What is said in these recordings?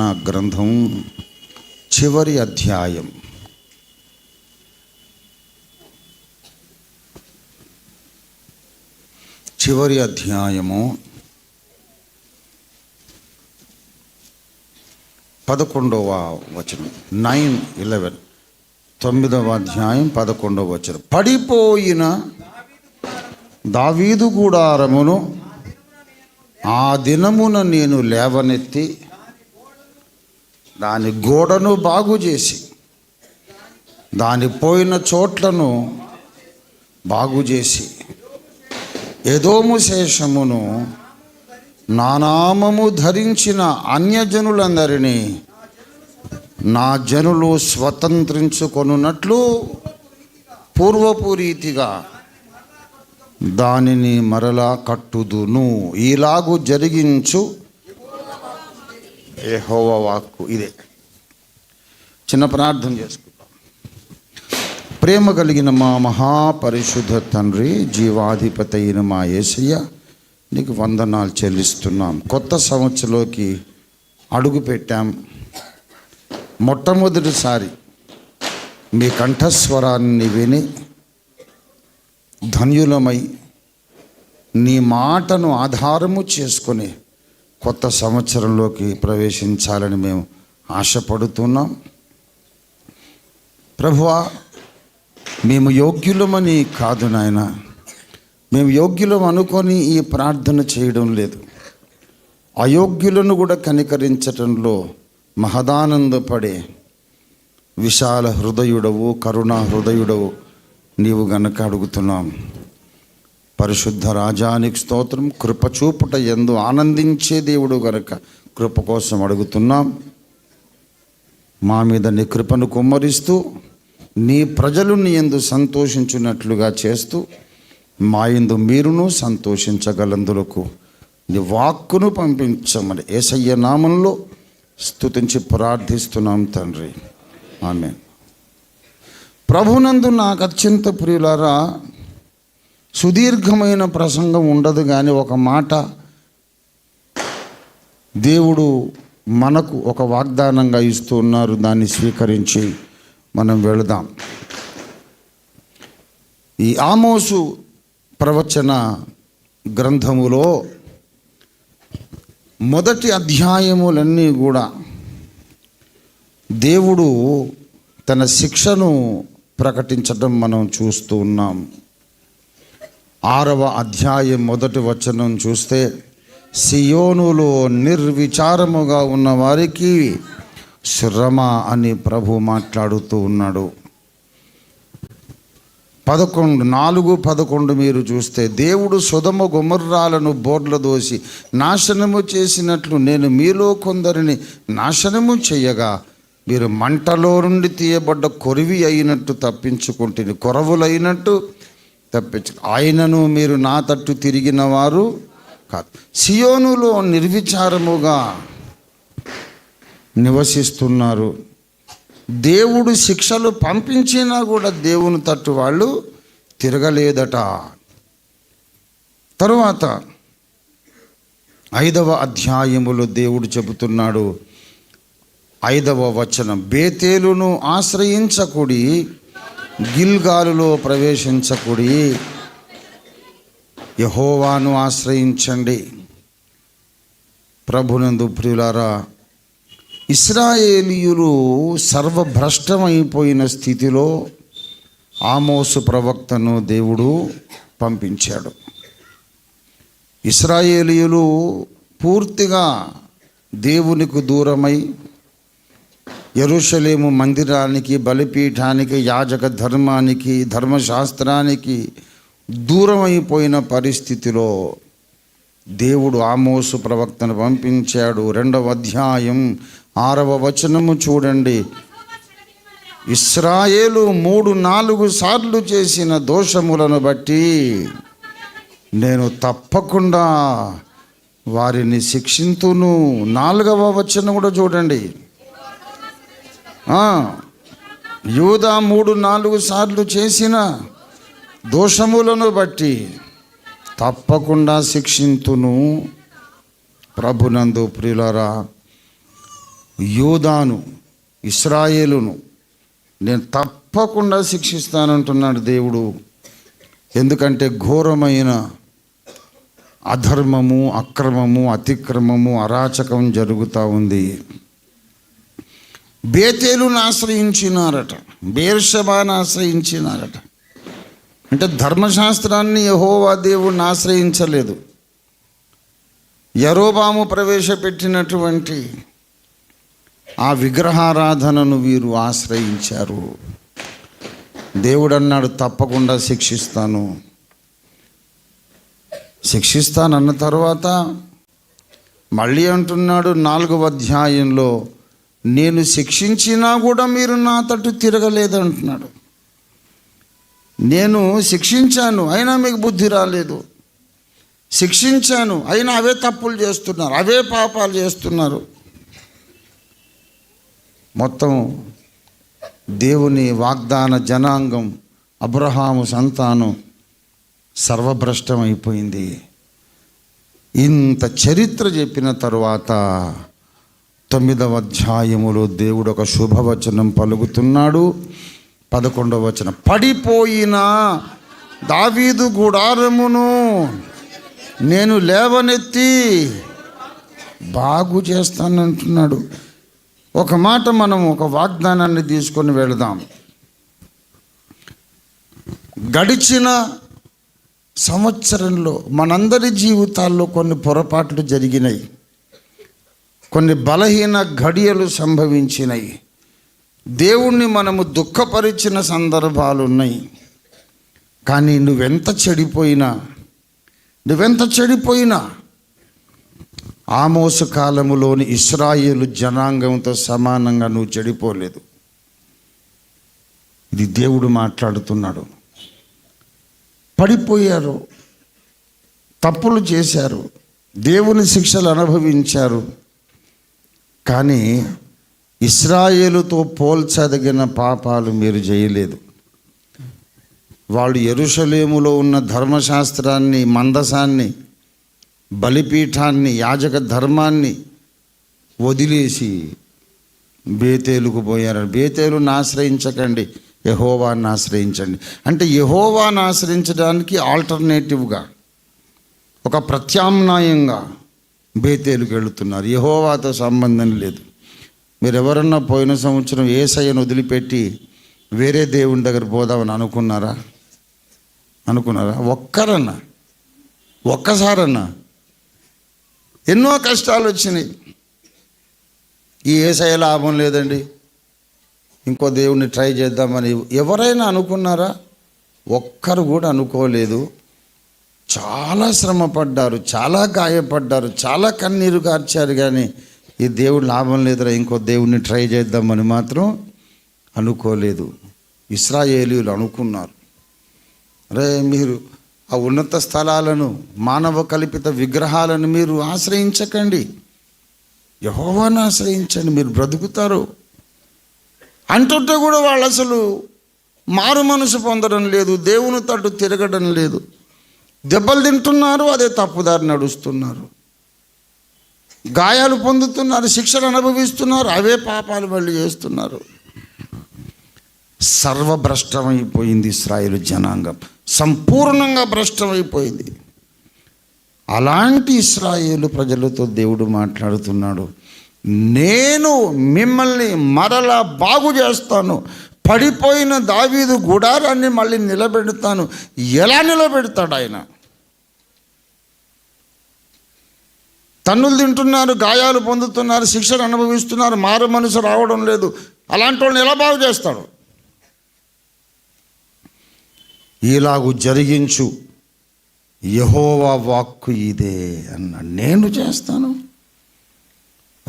నా గ్రంథం చివరి అధ్యాయం. చివరి అధ్యాయము పదకొండవ వచనం నైన్ ఇలెవెన్. తొమ్మిదవ అధ్యాయం పదకొండవ వచనం. పడిపోయిన దావీదు గుడారమును ఆ దినమున నేను లేవనెత్తి దాని గోడను బాగు చేసి దాని పోయిన చోట్లను బాగు చేసి ఎదోము శేషమును నానామము ధరించిన అన్యజనులందరినీ నా జనులు స్వతంత్రించుకొనున్నట్లు పూర్వపు రీతిగా దానిని మరలా కట్టుదును. ఇలాగు జరిగించు ఏహోవ వాక్కు ఇదే. చిన్న ప్రార్థన చేసుకుంటాం ప్రేమ కలిగిన మా మహాపరిశుద్ధ తండ్రి జీవాధిపతి అయిన మా ఏసయ్య నీకు వందనాలు చెల్లిస్తున్నాం. కొత్త సంవత్సరంలోకి అడుగు పెట్టాం. మొట్టమొదటిసారి మీ కంఠస్వరాన్ని విని ధన్యులమై నీ మాటను ఆధారము చేసుకుని కొత్త సంవత్సరంలోకి ప్రవేశించాలని మేము ఆశపడుతున్నాం. ప్రభువా మేము యోగ్యులమని కాదు నాయన. మేము యోగ్యులం అనుకొని ఈ ప్రార్థన చేయడం లేదు. అయోగ్యులను కూడా కనికరించటంలో మహదానందపడే విశాల హృదయుడవు కరుణా హృదయుడవు నీవు గనక అడుగుతున్నాం. పరిశుద్ధ రాజానికి స్తోత్రం కృపచూపుట ఎందు ఆనందించే దేవుడు గనక కృప కోసం అడుగుతున్నాం. మా మీద నీ కృపను కుమ్మరిస్తూ నీ ప్రజలు నీ ఎందు సంతోషించున్నట్లుగా చేస్తూ మా ఎందు మీరును సంతోషించగలందులకు నీ వాక్కును పంపించమని ఏసయ్య నామంలో స్థుతించి ప్రార్థిస్తున్నాం తండ్రి. ఆమె ప్రభునందు నాకు అత్యంత ప్రియులారా సుదీర్ఘమైన ప్రసంగం ఉండదు కానీ ఒక మాట దేవుడు మనకు ఒక వాగ్దానంగా ఇస్తూ ఉన్నారు. దాన్ని స్వీకరించి మనం వెళదాం. ఈ ఆమోసు ప్రవచన గ్రంథములో మొదటి అధ్యాయములన్నీ కూడా దేవుడు తన శిక్షను ప్రకటించడం మనం చూస్తూ ఉన్నాం. ఆరవ అధ్యాయం మొదటి వచనం చూస్తే సియోనులో నిర్విచారముగా ఉన్న వారికి శ్రమ అని ప్రభు మాట్లాడుతూ ఉన్నాడు. పదకొండు నాలుగు పదకొండు మీరు చూస్తే దేవుడు సుధమ గుమర్రాలను బోర్ల దోసి నాశనము చేసినట్లు నేను మీలో కొందరిని నాశనము చేయగా మీరు మంటలో నుండి తీయబడ్డ కొరివి అయినట్టు తప్పించుకుంటుంది కొరవులైనట్టు తప్పించు ఆయనను మీరు నా తట్టు తిరిగిన వారు కాదు. సియోనులో నిర్విచారముగా నివసిస్తున్నారు. దేవుడు శిక్షలు పంపించినా కూడా దేవుని తట్టు వాళ్ళు తిరగలేదట. తరువాత ఐదవ అధ్యాయములో దేవుడు చెబుతున్నాడు. ఐదవ వచనం బేతేలును ఆశ్రయించకుడి గిల్గాలులో ప్రవేశించకుడి. యహోవాను ఆశ్రయించండి. ప్రభునందు ప్రియులారా ఇస్రాయేలీయులు సర్వభ్రష్టమైపోయిన స్థితిలో ఆమోసు ప్రవక్తను దేవుడు పంపించాడు. ఇస్రాయేలీయులు పూర్తిగా దేవునికి దూరమై ఎరుషలేము మందిరానికి బలిపీఠానికి యాజక ధర్మానికి ధర్మశాస్త్రానికి దూరమైపోయిన పరిస్థితిలో దేవుడు ఆమోసు ప్రవక్తను పంపించాడు. రెండవ అధ్యాయం ఆరవ వచనము చూడండి. ఇస్రాయేలు మూడు నాలుగు సార్లు చేసిన దోషములను బట్టి నేను తప్పకుండా వారిని శిక్షింతును. నాలుగవ వచనం కూడా చూడండి. యూదా మూడు నాలుగు సార్లు చేసిన దోషములను బట్టి తప్పకుండా శిక్షింతును ప్రభునందు ప్రియులరా. యూదాను ఇస్రాయేలును నేను తప్పకుండా శిక్షిస్తానంటున్నాడు దేవుడు. ఎందుకంటే ఘోరమైన అధర్మము అక్రమము అతిక్రమము అరాచకం జరుగుతూ ఉంది. బేతేలును ఆశ్రయించినారట బేర్షబాను ఆశ్రయించినారట. అంటే ధర్మశాస్త్రాన్ని యహోవా దేవుణ్ణి ఆశ్రయించలేదు. యరోబాము ప్రవేశపెట్టినటువంటి ఆ విగ్రహారాధనను వీరు ఆశ్రయించారు. దేవుడు అన్నాడు తప్పకుండా శిక్షిస్తాను. శిక్షిస్తానన్న తర్వాత మళ్ళీ అంటున్నాడు నాలుగవ అధ్యాయంలో నేను శిక్షించినా కూడా మీరు నా తట్టు తిరగలేదంటున్నాడు. నేను శిక్షించాను అయినా మీకు బుద్ధి రాలేదు. శిక్షించాను అయినా అవే తప్పులు చేస్తున్నారు అవే పాపాలు చేస్తున్నారు. మొత్తం దేవుని వాగ్దాన జనాంగం అబ్రహాము సంతానం సర్వభ్రష్టమైపోయింది. ఇంత చరిత్ర చెప్పిన తరువాత తొమ్మిదవ అధ్యాయములో దేవుడు ఒక శుభవచనం పలుకుతున్నాడు. పదకొండవ వచనం. పడిపోయిన దావీదు గుడారమును నేను లేవనెత్తి బాగు చేస్తానంటున్నాడు. ఒక మాట మనం ఒక వాగ్దానాన్ని తీసుకొని వెళదాం. గడిచిన సంవత్సరంలో మనందరి జీవితాల్లో కొన్ని పొరపాట్లు జరిగినాయి. కొన్ని బలహీన ఘడియలు సంభవించినాయి. దేవుణ్ణి మనము దుఃఖపరిచిన సందర్భాలు ఉన్నాయి కానీ నువ్వెంత చెడిపోయినా నువ్వెంత చెడిపోయినా ఆమోస కాలములోని ఇస్రాయేలు జనాంగంతో సమానంగా నువ్వు చెడిపోలేదు. ఇది దేవుడు మాట్లాడుతున్నాడు. పడిపోయారు తప్పులు చేశారు దేవుని శిక్షలు అనుభవించారు కానీ ఇస్రాయేలుతో పోల్చదగిన పాపాలు మీరు చేయలేదు. వాళ్ళు ఎరుషలేములో ఉన్న ధర్మశాస్త్రాన్ని మందసాన్ని బలిపీఠాన్ని యాజక ధర్మాన్ని వదిలేసి బేతేలుకు పోయారు బేతేలును ఆశ్రయించకండి యహోవాన్ని ఆశ్రయించండి. అంటే యహోవాన్ని ఆశ్రయించడానికి ఆల్టర్నేటివ్గా ఒక ప్రత్యామ్నాయంగా బేతేలుకు వెళుతున్నారు. యహోవాతో సంబంధం లేదు. మీరు ఎవరన్నా పోయిన సంవత్సరం ఏసయ్యను వదిలిపెట్టి వేరే దేవుని దగ్గర పోదామని అనుకున్నారా? అనుకున్నారా? ఒక్కరన్నా. ఒక్కసారన్నా. ఎన్నో కష్టాలు వచ్చినాయి. ఈ ఏసయ లాభం లేదండి. ఇంకో దేవుణ్ణి ట్రై చేద్దామని ఎవరైనా అనుకున్నారా? ఒక్కరు కూడా అనుకోలేదు. చాలా శ్రమ పడ్డారు చాలా గాయపడ్డారు చాలా కన్నీరు కార్చారు కానీ ఈ దేవుడు లాభం లేదురా ఇంకో దేవుడిని ట్రై చేద్దామని మాత్రం అనుకోలేదు. ఇస్రాయేలీలు అనుకున్నారు. రే మీరు ఆ ఉన్నత స్థలాలను మానవ కల్పిత విగ్రహాలను మీరు ఆశ్రయించకండి. యహోవాను ఆశ్రయించండి మీరు బ్రతుకుతారు. అంటుంటే కూడా వాళ్ళు అసలు మారు మనసు పొందడం లేదు దేవుని తట్టు తిరగడం లేదు. దెబ్బలు తింటున్నారు అదే తప్పుదారి నడుస్తున్నారు. గాయాలు పొందుతున్నారు శిక్షలు అనుభవిస్తున్నారు అవే పాపాలు మళ్ళీ చేస్తున్నారు. సర్వభ్రష్టమైపోయింది ఇస్రాయేలు జనాంగం. సంపూర్ణంగా భ్రష్టమైపోయింది. అలాంటి ఇస్రాయేలు ప్రజలతో దేవుడు మాట్లాడుతున్నాడు. నేను మిమ్మల్ని మరలా బాగు చేస్తాను. పడిపోయిన దావీదు గుడారాన్ని మళ్ళీ నిలబెడతాను. ఎలా నిలబెడతాడు ఆయన? తన్నులు తింటున్నారు గాయాలు పొందుతున్నారు శిక్షలు అనుభవిస్తున్నారు మారు మనసు రావడం లేదు. అలాంటి వాళ్ళని ఎలా బాగు చేస్తాడు ఇలాగు జరిగించు. యహోవా వాక్కు ఇదే అన్న. నేను చేస్తాను.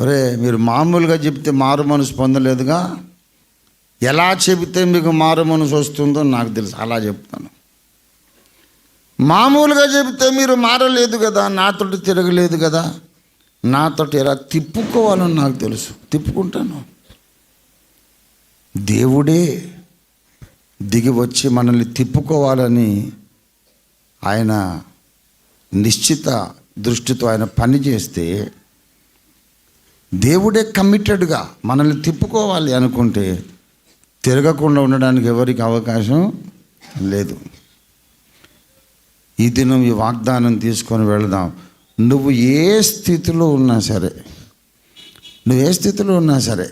ఒరే మీరు మామూలుగా చెప్తే మారు మనసు పొందలేదుగా? ఎలా చెబితే మీకు మారు మనసు వస్తుందో నాకు తెలుసు. అలా చెప్తాను. మామూలుగా చెబితే మీరు మారలేదు కదా? నాతోటి తిరగలేదు కదా? నాతోటి ఎలా తిప్పుకోవాలని నాకు తెలుసు. తిప్పుకుంటాను. దేవుడే దిగి వచ్చి మనల్ని తిప్పుకోవాలని ఆయన నిశ్చిత దృష్టితో ఆయన పని చేస్తే దేవుడే కమిటెడ్గా మనల్ని తిప్పుకోవాలి అనుకుంటే తిరగకుండా ఉండడానికి ఎవరికి అవకాశం లేదు. ఈ దినం ఈ వాగ్దానం తీసుకొని వెళదాం. నువ్వు ఏ స్థితిలో ఉన్నా సరే నువ్వు ఏ స్థితిలో ఉన్నా సరే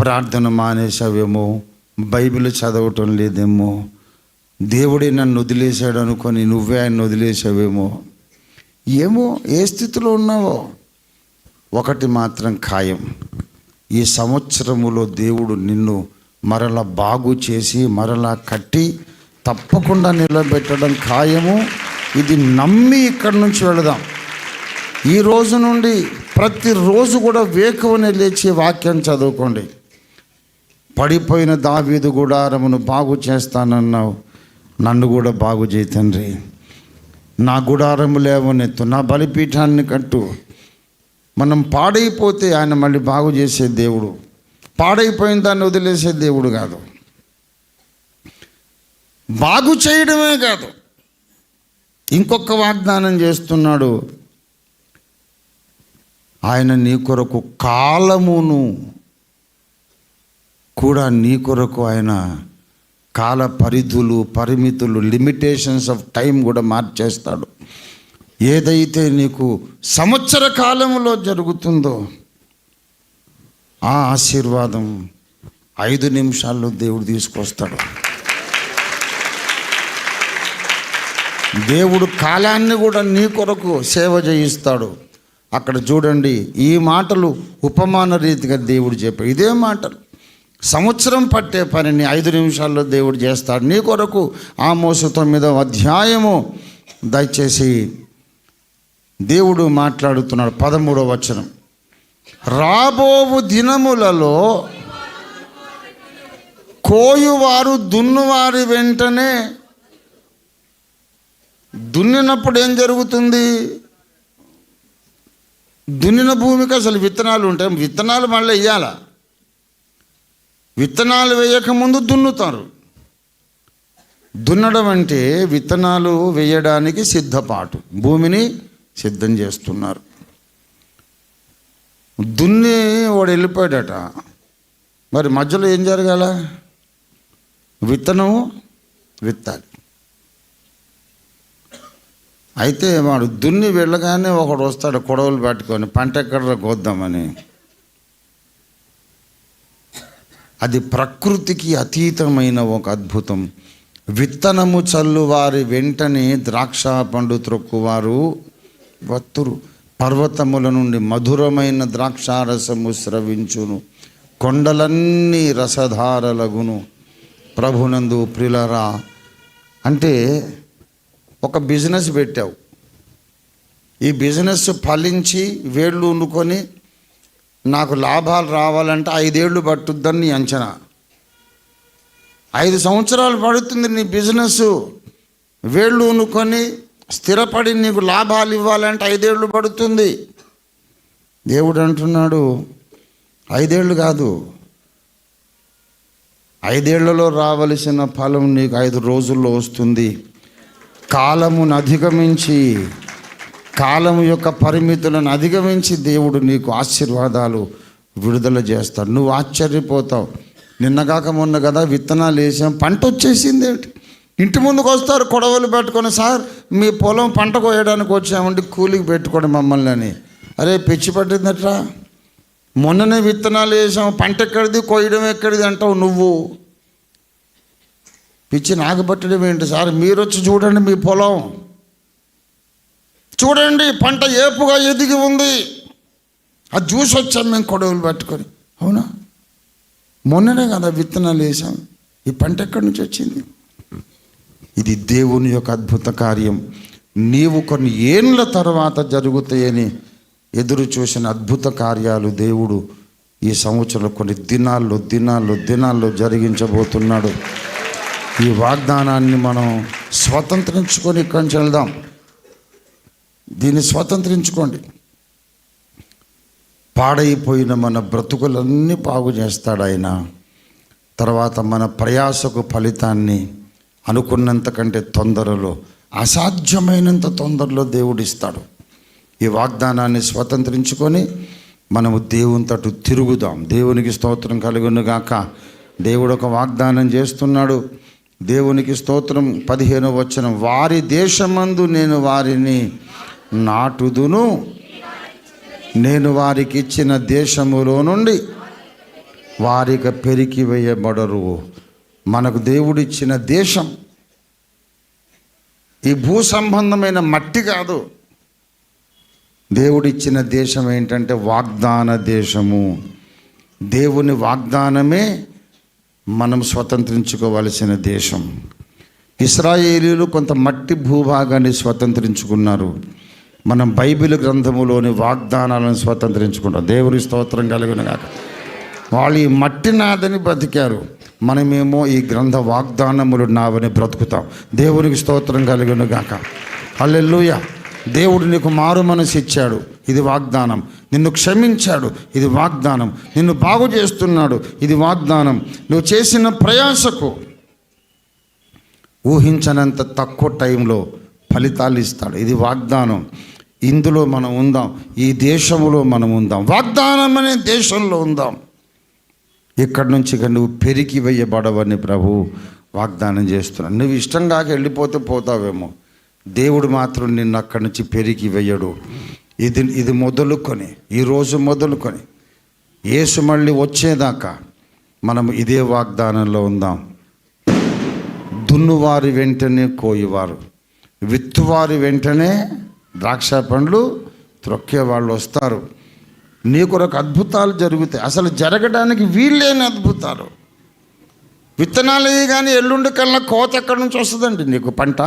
ప్రార్థన మానేసావేమో బైబిల్ చదవటం లేదేమో దేవుడే నన్ను వదిలేశాడు అనుకొని నువ్వే ఆయన వదిలేసావేమో ఏమో ఏ స్థితిలో ఉన్నావో ఒకటి మాత్రం ఖాయం. ఈ సంవత్సరములో దేవుడు నిన్ను మరల బాగు చేసి మరలా కట్టి తప్పకుండా నిలబెట్టడం ఖాయము. ఇది నమ్మి ఇక్కడి నుంచి వెళదాం. ఈ రోజు నుండి ప్రతిరోజు కూడా వేకువని లేచి వాక్యం చదువుకోండి. పడిపోయిన దావీదు గుడారమును బాగు చేస్తానన్నావు. నన్ను కూడా బాగు చేయి తండ్రి. నా గుడారము లేవనెత్తు నా బలిపీఠాన్ని కట్టు. మనం పాడైపోతే ఆయన మళ్ళీ బాగు చేసే దేవుడు. పాడైపోయిన దాన్ని వదిలేసే దేవుడు కాదు. బాగు చేయడమే కాదు. ఇంకొక వాగ్దానం చేస్తున్నాడు. ఆయన నీ కొరకు కాలమును కూడా నీ కొరకు ఆయన కాల పరిధులు పరిమితులు లిమిటేషన్స్ ఆఫ్ టైం కూడా మార్చేస్తాడు. ఏదైతే నీకు సంవత్సర కాలంలో జరుగుతుందో ఆ ఆశీర్వాదం ఐదు నిమిషాల్లో దేవుడు తీసుకొస్తాడు. దేవుడు కాలాన్ని కూడా నీ కొరకు సేవ చేయిస్తాడు. అక్కడ చూడండి ఈ మాటలు ఉపమాన రీతిగా దేవుడు చెప్పాడు. ఇదే మాటలు సంవత్సరం పట్టే పనిని ఐదు నిమిషాల్లో దేవుడు చేస్తాడు. నీ కొరకు ఆ మోస తొమ్మిదవ అధ్యాయము దయచేసి దేవుడు మాట్లాడుతున్నాడు పదమూడవ వచనం. రాబోవు దినములలో కోయువారు దున్నువారి వెంటనే దున్నినప్పుడు ఏం జరుగుతుంది? దున్నిన భూమికి అసలు విత్తనాలు ఉంటాయి విత్తనాలు మళ్ళీ వేయాల విత్తనాలు వేయకముందు దున్నుతారు. దున్నడం అంటే విత్తనాలు వేయడానికి సిద్ధపాటు. భూమిని సిద్ధం చేస్తున్నారు. దున్ని వాడు వెళ్ళిపోయాడట. మరి మధ్యలో ఏం జరగాల? విత్తనం విత్తాలి. అయితే వాడు దున్ని వెళ్ళగానే ఒకడు వస్తాడు కొడవలు పట్టుకొని పంట ఎక్కడ కోద్దామని. అది ప్రకృతికి అతీతమైన ఒక అద్భుతం. విత్తనము చల్లువారి వెంటనే ద్రాక్ష పండు త్రొక్కువారు వత్తురు. పర్వతముల నుండి మధురమైన ద్రాక్షారసము స్రవించును. కొండలన్నీ రసధారలగును. ప్రభునందు ప్రిలరా అంటే ఒక బిజినెస్ పెట్టావు. ఈ బిజినెస్ ఫలించి వేళ్ళు ఉండుకొని నాకు లాభాలు రావాలంటే ఐదేళ్ళు పట్టుద్దని నీ అంచనా. ఐదు సంవత్సరాలు పడుతుంది నీ బిజినెస్ వేళ్ళు ఉనుకొని స్థిరపడి నీకు లాభాలు ఇవ్వాలంటే ఐదేళ్ళు పడుతుంది. దేవుడు అంటున్నాడు ఐదేళ్ళు కాదు. ఐదేళ్ళలో రావలసిన ఫలం నీకు ఐదు రోజుల్లో వస్తుంది. కాలమును అధిగమించి కాలము యొక్క పరిమితులను అధిగమించి దేవుడు నీకు ఆశీర్వాదాలు విడుదల చేస్తాడు. నువ్వు ఆశ్చర్యపోతావు. నిన్నగాక మొన్న కదా విత్తనాలు వేసాం పంట వచ్చేసింది ఏంటి? ఇంటి ముందుకు వస్తారు కొడవలు పెట్టుకొని సార్ మీ పొలం పంట కోయడానికి వచ్చామండి కూలికి పెట్టుకోండి మమ్మల్ని అని. అరే పిచ్చి పట్టిందట్రా? మొన్ననే విత్తనాలు వేసాం పంట ఎక్కడిది కోయడం ఎక్కడిది అంటావు నువ్వు. పిచ్చి నాకు పట్టడం ఏంటి సార్? మీరు వచ్చి చూడండి మీ పొలం. చూడండి పంట ఏపుగా ఎదిగి ఉంది. అది చూసి వచ్చాం మేము కొడవలు పట్టుకొని. అవునా? మొన్ననే కదా విత్తనాలు వేసాం ఈ పంట ఎక్కడి నుంచి వచ్చింది? ఇది దేవుని యొక్క అద్భుత కార్యం. నీవు కొన్ని ఏండ్ల తర్వాత జరుగుతాయని ఎదురు చూసిన అద్భుత కార్యాలు దేవుడు ఈ సంవత్సరంలో కొన్ని దినాల్లో దినాల్లో దినాల్లో జరిగించబోతున్నాడు. ఈ వాగ్దానాన్ని మనం స్వతంత్రించుకొని ఇక్కడి నుంచి వెళ్దాం. దీన్ని స్వతంత్రించుకోండి. పాడైపోయిన మన బ్రతుకులన్నీ బాగు చేస్తాడు ఆయన. తర్వాత మన ప్రయాసకు ఫలితాన్ని అనుకున్నంత కంటే తొందరలో అసాధ్యమైనంత తొందరలో దేవుడిస్తాడు. ఈ వాగ్దానాన్ని స్వతంత్రించుకొని మనము దేవుని తట్టు తిరుగుదాం. దేవునికి స్తోత్రం కలుగును గాక. దేవుడు ఒక వాగ్దానం చేస్తున్నాడు. దేవునికి స్తోత్రం పదిహేను వచ్చిన వారి దేశమందు నేను వారిని నాటుదును. నేను వారికి ఇచ్చిన దేశములో నుండి వారికి పెరికి వేయబడరు. మనకు దేవుడిచ్చిన దేశం ఈ భూ సంబంధమైన మట్టి కాదు. దేవుడిచ్చిన దేశం ఏంటంటే వాగ్దాన దేశము. దేవుని వాగ్దానమే మనం స్వతంత్రించుకోవలసిన దేశం. ఇస్రాయేలీలు కొంత మట్టి భూభాగాన్ని స్వతంత్రించుకున్నారు. మనం బైబిల్ గ్రంథములోని వాగ్దానాలను స్వతంత్రించుకుంటాం దేవుని స్తోత్రం కలిగిన కాక వాళ్ళు ఈ మట్టి నాదని బ్రతికారు మనమేమో ఈ గ్రంథ వాగ్దానములు నావని బ్రతుకుతాం. దేవునికి స్తోత్రం కలిగిన గాక. అల్లెల్లుయ దేవుడు నీకు మారు మనసు ఇచ్చాడు. ఇది వాగ్దానం. నిన్ను క్షమించాడు. ఇది వాగ్దానం. నిన్ను బాగు చేస్తున్నాడు. ఇది వాగ్దానం. నువ్వు చేసిన ప్రయాసకు ఊహించనంత తక్కువ టైంలో ఫలితాలు ఇస్తాడు. ఇది వాగ్దానం. ఇందులో మనం ఉందాం. ఈ దేశంలో మనం ఉందాం. వాగ్దానం అనే దేశంలో ఉందాం. ఇక్కడి నుంచి ఇక నువ్వు పెరిగి వేయబడవని ప్రభు వాగ్దానం చేస్తున్నాడు. నువ్వు ఇష్టంగా వెళ్ళిపోతే పోతావేమో. దేవుడు మాత్రం నిన్ను అక్కడి నుంచి పెరిగి వేయడు. ఇది ఇది మొదలుకొని ఈరోజు మొదలుకొని యేసు మళ్ళీ వచ్చేదాకా మనం ఇదే వాగ్దానంలో ఉందాం. దున్నువారి వెంటనే కోయివారు విత్తువారి వెంటనే ద్రాక్ష పండ్లు త్రొక్కే వాళ్ళు వస్తారు. నీ కొరకు అద్భుతాలు జరుగుతాయి. అసలు జరగడానికి వీళ్ళేని అద్భుతాలు. విత్తనాలు కానీ ఎల్లుండి కల్లా కోత ఎక్కడి నుంచి వస్తుందండి నీకు పంట?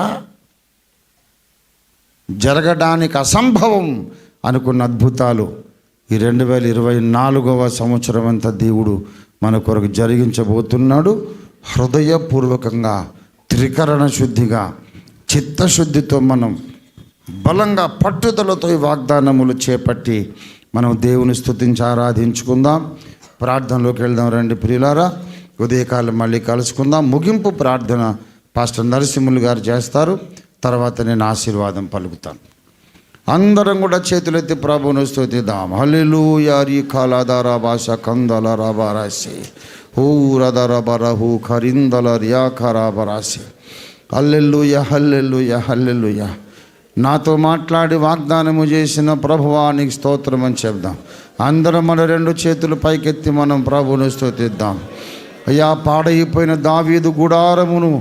జరగడానికి అసంభవం అనుకున్న అద్భుతాలు. ఈ రెండు వేల ఇరవై నాలుగవ సంవత్సరం అంతా దేవుడు మన కొరకు జరిగించబోతున్నాడు. హృదయపూర్వకంగా త్రికరణ శుద్ధిగా చిత్తశుద్ధితో మనం బలంగా పట్టుదలతో ఈ వాగ్దానములు చేపట్టి మనం దేవుని స్థుతించి ఆరాధించుకుందాం. ప్రార్థనలోకి వెళ్దాం రండి ప్రియులారా. ఉదయకాలం మళ్ళీ కలుసుకుందాం. ముగింపు ప్రార్థన పాస్టర్ నరసింహులు గారు చేస్తారు. తర్వాత నేను ఆశీర్వాదం పలుకుతాను. అందరం కూడా చేతులెత్తి ప్రభువును స్థుతిద్దాం హల్లెలు యారి కాలాదార భాష కందల రబరాసి. హూ రదర బరహు ఖరిందల రియాఖరాబరాసి హల్లెల్లుయ హల్లెల్లుయ హల్లెల్లుయ నాతో మాట్లాడి వాగ్దానము చేసిన ప్రభువానికి స్తోత్రం అని చెప్దాం. అందరం మన రెండు చేతులు పైకెత్తి మనం ప్రభువును స్థుతిద్దాం అయ్యా పాడైపోయిన దావీదు గుడారమును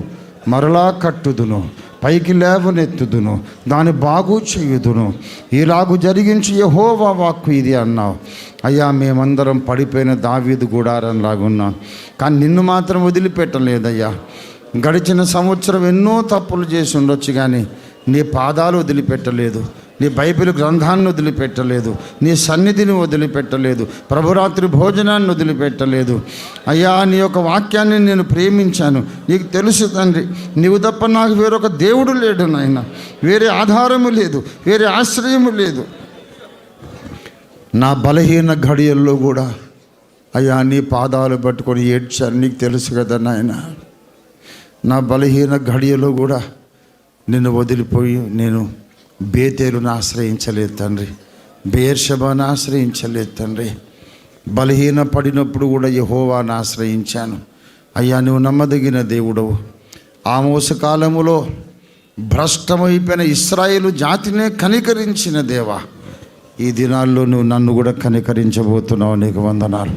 మరలా కట్టుదును. పైకి లేవనెత్తుదును దాన్ని బాగు చేయుదును. ఇలాగు జరిగించి యహోవా వాక్కు ఇది అన్నావు. అయ్యా మేమందరం పడిపోయిన దావీదు గుడారం లాగున్నాం. కానీ నిన్ను మాత్రం వదిలిపెట్టలేదయ్యా. గడిచిన సంవత్సరం ఎన్నో తప్పులు చేసి ఉండొచ్చు కానీ నీ పాదాలు వదిలిపెట్టలేదు. నీ బైబిల్ గ్రంథాన్ని వదిలిపెట్టలేదు నీ సన్నిధిని వదిలిపెట్టలేదు ప్రభురాత్రి భోజనాన్ని వదిలిపెట్టలేదు. అయ్యా నీ యొక్క వాక్యాన్ని నేను ప్రేమించాను. నీకు తెలుసు తండ్రి నీవు తప్ప నాకు వేరొక దేవుడు లేడు నాయన. వేరే ఆధారము లేదు వేరే ఆశ్రయము లేదు. నా బలహీన ఘడియల్లో కూడా అయ్యా నీ పాదాలు పట్టుకొని ఏడ్చాను నీకు తెలుసు కదా నాయన. నా బలహీన ఘడియలో కూడా నిన్ను వదిలిపోయి నేను బేతేలును ఆశ్రయించలేదు తండ్రి. బేర్షబాను ఆశ్రయించలేదు తండ్రి. బలహీన పడినప్పుడు కూడా యహోవాను ఆశ్రయించాను. అయ్యా నువ్వు నమ్మదగిన దేవుడవు. ఆ మోసకాలములో భ్రష్టమైపోయిన ఇస్రాయేలు జాతినే కనికరించిన దేవా ఈ దినాల్లో నువ్వు నన్ను కూడా కనికరించబోతున్నావు నీకు వందనాలు.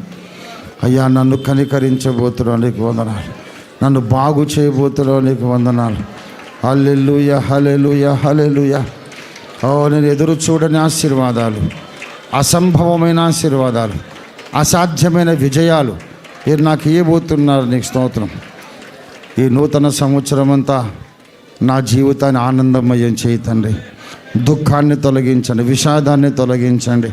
అయ్యా నన్ను కనికరించబోతున్నావు నీకు వందనాలు. నన్ను బాగు చేయబోతున్నావు నీకు వందనాలు. హల్లెలుయ హలెలుయ హలెలుయ ఓ నేను ఎదురు చూడని ఆశీర్వాదాలు అసంభవమైన ఆశీర్వాదాలు అసాధ్యమైన విజయాలు. మీరు నాకు ఇవ్వబోతున్నారు నీకు స్తోత్రం. ఈ నూతన సంవత్సరం అంతా నా జీవితాన్ని ఆనందమయం చేయతండి. దుఃఖాన్ని తొలగించండి విషాదాన్ని తొలగించండి.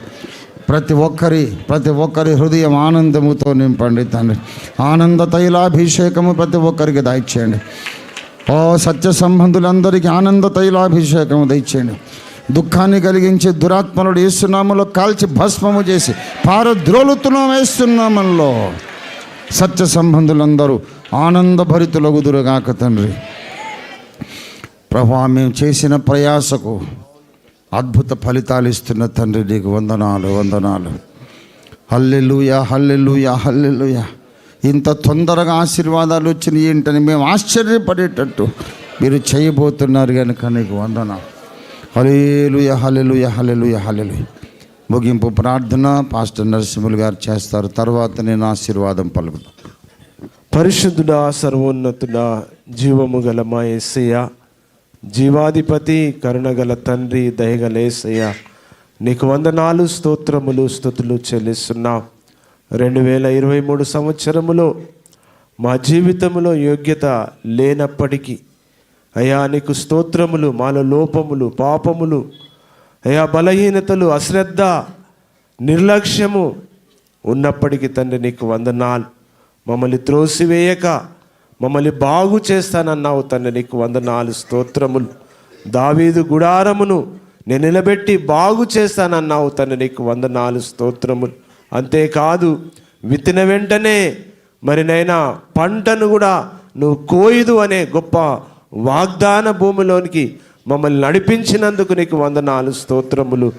ప్రతి ఒక్కరి ప్రతి ఒక్కరి హృదయం ఆనందముతో నింపండి తండ్రి. ఆనంద తైలాభిషేకము ప్రతి ఒక్కరికి దయచేయండి. ఓ సత్య సంబంధులందరికీ ఆనంద తైలాభిషేకము దయచేయండి. దుఃఖాన్ని కలిగించి దురాత్మనుడు వేస్తున్నాములో కాల్చి భస్మము చేసి పారద్రోలుతున్నాం వేస్తున్నామంలో సత్య సంబంధులందరూ ఆనందభరితులగుదురుగాక తండ్రి. ప్రభా మేము చేసిన ప్రయాసకు అద్భుత ఫలితాలు ఇస్తున్న తండ్రి నీకు వందనాలు వందనాలు. హల్లెలూయా హల్లెలూయా హల్లెలూయా. ఇంత తొందరగా ఆశీర్వాదాలు వచ్చినాయి ఏంటని మేము ఆశ్చర్యపడేటట్టు మీరు చేయబోతున్నారు కనుక నీకు వందనాలు. Hallelujah hallelujah hallelujah hallelujah. ముగింపు ప్రార్థన పాస్టర్ నరసింహులు గారు చేస్తారు. తర్వాత నేను ఆశీర్వాదం పలుకుతాను పరిశుద్ధుడా సర్వోన్నతుడా జీవము గల మా యేసయ్య జీవాధిపతి కరుణగల తండ్రి దయగలేసయ్య నీకు వందనాలు స్తోత్రములు స్థుతులు చెల్లిస్తున్నాం. రెండు వేల ఇరవై మూడు సంవత్సరములో మా జీవితంలో యోగ్యత లేనప్పటికీ అయా నీకు స్తోత్రములు మాలో లోపములు పాపములు. అయా బలహీనతలు అశ్రద్ధ నిర్లక్ష్యము ఉన్నప్పటికీ తండ్రి నీకు వందనాలు. మమ్మల్ని త్రోసివేయక మమ్మల్ని బాగు చేస్తానన్నావు తండ్రి నీకు వందనాలు స్తోత్రములు. దావీదు గుడారమును నేను నిలబెట్టి బాగు చేస్తానన్నావు తండ్రి నీకు వందనాలు స్తోత్రములు. అంతేకాదు విత్తిన వెంటనే మరి నైనా పంటను కూడా నువ్వు కోయదు అనే గొప్ప వాగ్దాన భూమిలోనికి మమ్మల్ని నడిపించినందుకు నీకు వందనాలు స్తోత్రములు.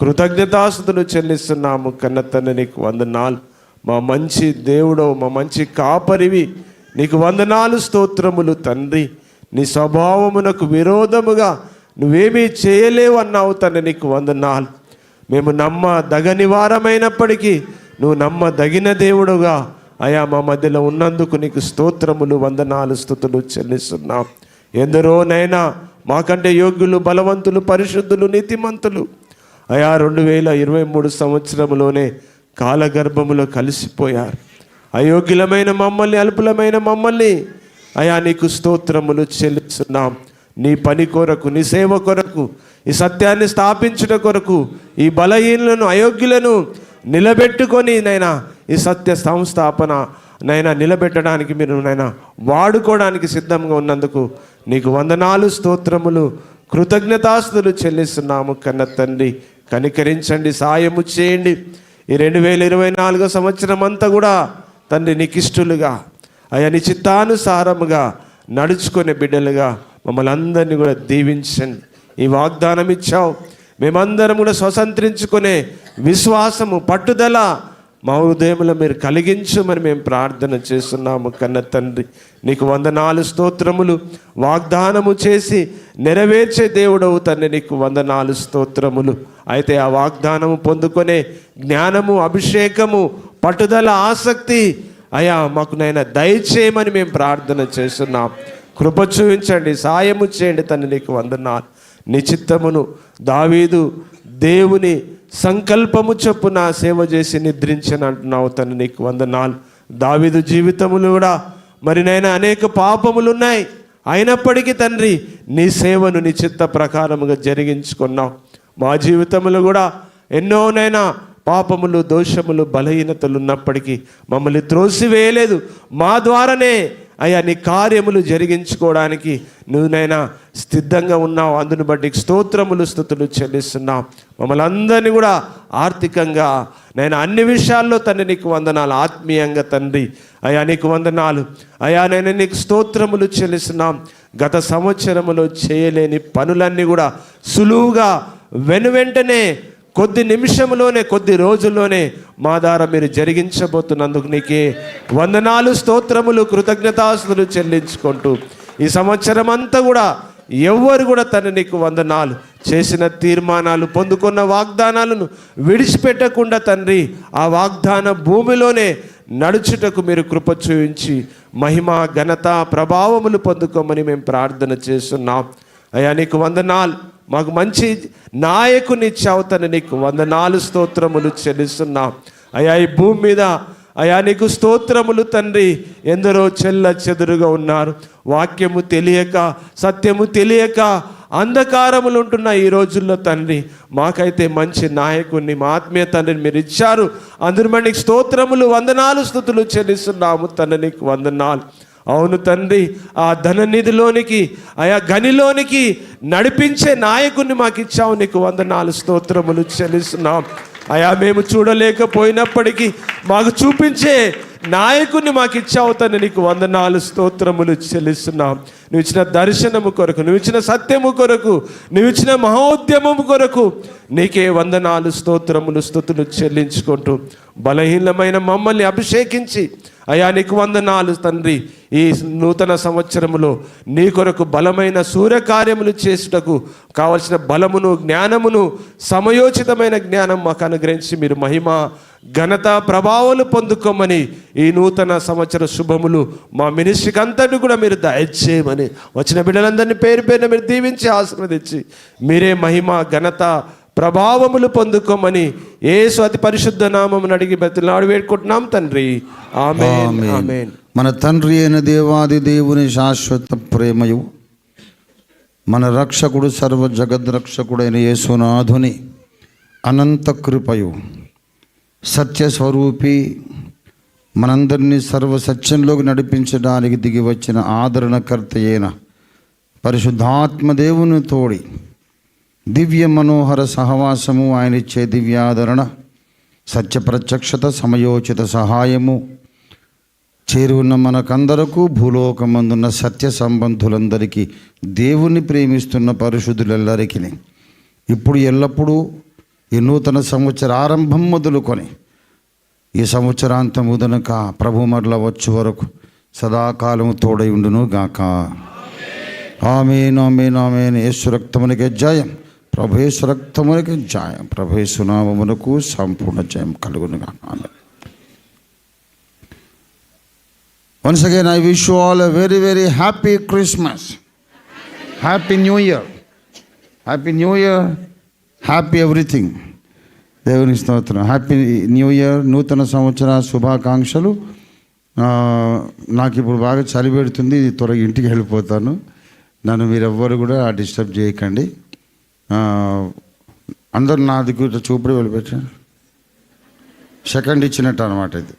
కృతజ్ఞతాసుతులు చెల్లిస్తున్నాము కన్నతన్న నీకు వందనాలు. మా మంచి దేవుడు మా మంచి కాపరివి నీకు వందనాలు స్తోత్రములు తండ్రి. నీ స్వభావమునకు విరోధముగా నువ్వేమీ చేయలేవు అన్నావు తండ్రి నీకు వందనాలు. మేము నమ్మ దగని వారమైనప్పటికీ నువ్వు నమ్మదగిన దేవుడుగా అయా మా మధ్యలో ఉన్నందుకు నీకు స్తోత్రములు వందనాలు స్థుతులు చెల్లిస్తున్నాం. ఎందరోనైనా మాకంటే యోగ్యులు బలవంతులు పరిశుద్ధులు నీతిమంతులు. అయా రెండు వేల ఇరవై మూడు సంవత్సరంలోనే కాలగర్భములో కలిసిపోయారు. అయోగ్యులమైన మమ్మల్ని అల్పులమైన మమ్మల్ని. అయా నీకు స్తోత్రములు చెల్లిస్తున్నాం. నీ పని కొరకు నీ సేవ కొరకు ఈ సత్యాన్ని స్థాపించుట కొరకు ఈ బలహీనులను అయోగ్యులను నిలబెట్టుకొని నైనా ఈ సత్య సంస్థాపన నైనా నిలబెట్టడానికి మీరు నైనా వాడుకోవడానికి సిద్ధంగా ఉన్నందుకు నీకు వందనాలు స్తోత్రములు కృతజ్ఞతాస్తులు చెల్లిస్తున్నాము కన్న తండ్రి. కనికరించండి సాయము చేయండి. ఈ రెండు వేల ఇరవై నాలుగో సంవత్సరం అంతా కూడా తండ్రి నికిష్టులుగా ఇష్టలుగా అయా నీ చిత్తానుసారముగా నడుచుకునే బిడ్డలుగా మమ్మల్ని అందరినీ కూడా దీవించండి. ఈ వాగ్దానం ఇచ్చావు మేమందరం కూడా స్వతంత్రించుకునే విశ్వాసము పట్టుదల మా హృదయంలో మీరు కలిగించమని మేము ప్రార్థన చేస్తున్నాము కన్న తండ్రి. నీకు వందనాలు స్తోత్రములు వాగ్దానము చేసి నెరవేర్చే దేవుడవు తండ్రి నీకు వందనాలు స్తోత్రములు. అయితే ఆ వాగ్దానము పొందుకునే జ్ఞానము అభిషేకము పట్టుదల ఆసక్తి అయా మాకు నైనా దయచేయమని మేము ప్రార్థన చేస్తున్నాం. కృప చూపించండి సాయము చేయండి తను నీకు వందనాలు. నీ దావీదు దేవుని సంకల్పము చొప్పున సేవ చేసి నిద్రించని అంటున్నావు తను నీకు వందనాలు. దావిదు జీవితములు కూడా మరి నైనా అనేక పాపములు ఉన్నాయి. అయినప్పటికీ తండ్రి నీ సేవను నీ చిత్త ప్రకారముగా జరిగించుకున్నావు. మా జీవితములు కూడా ఎన్నోనైనా పాపములు దోషములు బలహీనతలు ఉన్నప్పటికీ మమ్మల్ని త్రోసివేయలేదు. మా ద్వారానే అయ్యా నీ కార్యములు జరిగించుకోవడానికి నువ్వునైనా సిద్ధంగా ఉన్నావు. అందును బట్టి స్తోత్రములు స్థుతులు చెల్లిస్తున్నాం. మమ్మల్ని అందరినీ కూడా ఆర్థికంగా నేను అన్ని విషయాల్లో తండ్రి నీకు వందనాలు ఆత్మీయంగా తండ్రి. అయా నీకు వందనాలు. అయా నేను నీకు స్తోత్రములు చెల్లిస్తున్నాం. గత సంవత్సరములో చేయలేని పనులన్నీ కూడా సులువుగా వెనువెంటనే కొద్ది నిమిషంలోనే కొద్ది రోజుల్లోనే మా ద్వారా మీరు జరిగించబోతున్నందుకు నీకే వందనాలు స్తోత్రములు కృతజ్ఞతాస్తులు చెల్లించుకుంటూ ఈ సంవత్సరం అంతా కూడా ఎవ్వరు కూడా తను నీకు వందనాలు చేసిన తీర్మానాలు పొందుకున్న వాగ్దానాలను విడిచిపెట్టకుండా తండ్రి ఆ వాగ్దాన భూమిలోనే నడుచుటకు మీరు కృప చూపించి మహిమ ఘనత ప్రభావములు పొందుకోమని మేము ప్రార్థన చేస్తున్నాం. అయ్యా నీకు వందనాలు. మాకు మంచి నాయకుని ఇచ్చావు తను నీకు. నాలుగు స్తోత్రములు చెల్లిస్తున్నాం. అయ్యా ఈ భూమి మీద అయా నీకు స్తోత్రములు తండ్రి. ఎందరో చెల్ల చెదురుగా ఉన్నారు. వాక్యము తెలియక సత్యము తెలియక అంధకారములు ఉంటున్న ఈ రోజుల్లో తండ్రి. మాకైతే మంచి నాయకుడిని మా ఆత్మీయ తండ్రిని మీరు ఇచ్చారు. అందరి మనకి స్తోత్రములు వందనాలు స్థుతులు చెల్లిస్తున్నాము తండ్రి నీకు వందనాలు. అవును తండ్రి ఆ ధననిధిలోనికి ఆయా గనిలోనికి నడిపించే నాయకుడిని మాకు ఇచ్చావు నీకు వందనాలు స్తోత్రములు చెల్లిస్తున్నాం. అయా మేము చూడలేకపోయినప్పటికీ మాకు చూపించే నాయకుడిని మాకు ఇచ్చావు తను నీకు వందనాలు స్తోత్రములు చెల్లిస్తున్నాం. నువ్వు ఇచ్చిన దర్శనము కొరకు నువ్వు ఇచ్చిన సత్యము కొరకు నువ్వు ఇచ్చిన మహోద్యమము కొరకు నీకే వందనాలు స్తోత్రములు స్థుతులు చెల్లించుకుంటూ బలహీనమైన మమ్మల్ని అభిషేకించి అయా నీకు వందనాలు తండ్రి. ఈ నూతన సంవత్సరములో నీ కొరకు బలమైన సూర్యకార్యములు చేసుటకు కావలసిన బలమును జ్ఞానమును సమయోచితమైన జ్ఞానం మాకు అనుగ్రహించి మీరు మహిమ ఘనత ప్రభావాలు పొందుకోమని ఈ నూతన సంవత్సర శుభములు మా మినిస్ట్రీకి అంతటి కూడా మీరు దయచేయమని వచ్చిన బిడ్డలందరినీ పేరు పేరున మీరు దీవించి ఆశీర్వదించి మీరే మహిమ ఘనత ప్రభావములు పొందుకోమని యేసు అతి పరిశుద్ధ నామమును అడిగి బతిలాడు వేడుకుంటున్నాం తండ్రి. ఆమేన్ మన తండ్రి అయిన దేవాది దేవుని శాశ్వత ప్రేమయు మన రక్షకుడు సర్వ జగద్రక్షకుడైన యేసునాథుని అనంత కృపయు సత్యస్వరూపి మనందరినీ సర్వ సత్యంలోకి నడిపించడానికి దిగి వచ్చిన ఆదరణకర్త అయిన పరిశుద్ధాత్మ దేవుని తోడి దివ్య మనోహర సహవాసము ఆయన ఇచ్చే దివ్యాదరణ సత్య ప్రత్యక్షత సమయోచిత సహాయము చేరువున్న మనకందరకు భూలోకమందున్న సత్య సంబంధులందరికీ దేవుని ప్రేమిస్తున్న పరిశుద్ధులెల్లరికీ. ఇప్పుడు ఎల్లప్పుడూ ఈ నూతన సంవత్సర ఆరంభం మొదలుకొని ఈ సంవత్సరాంతం ఉదనక ప్రభు మరల వచ్చు వరకు సదాకాలము తోడై ఉండును గాక. Amen amen amen. యేసు రక్తమునికే జయం. ప్రభు యేసు రక్తమునికే జయం. ప్రభు యేసు నామమునకు సంపూర్ణ జయం కలుగునుగా ఆమె once again I wish you all a very very happy Christmas happy new year happy new year happy everything దేవుని స్తోత్రం. హ్యాపీ న్యూ ఇయర్ నూతన సంవత్సర శుభాకాంక్షలు. నాకు ఇప్పుడు బాగా చలి పెడుతుంది త్వరగా ఇంటికి వెళ్ళిపోతాను. నన్ను మీరెవ్వరు కూడా డిస్టర్బ్ చేయకండి. అందరు నా దగ్గర చూపుడు వెళ్ళిపెట్టాను సెకండ్ ఇచ్చినట్టు అనమాట ఇది.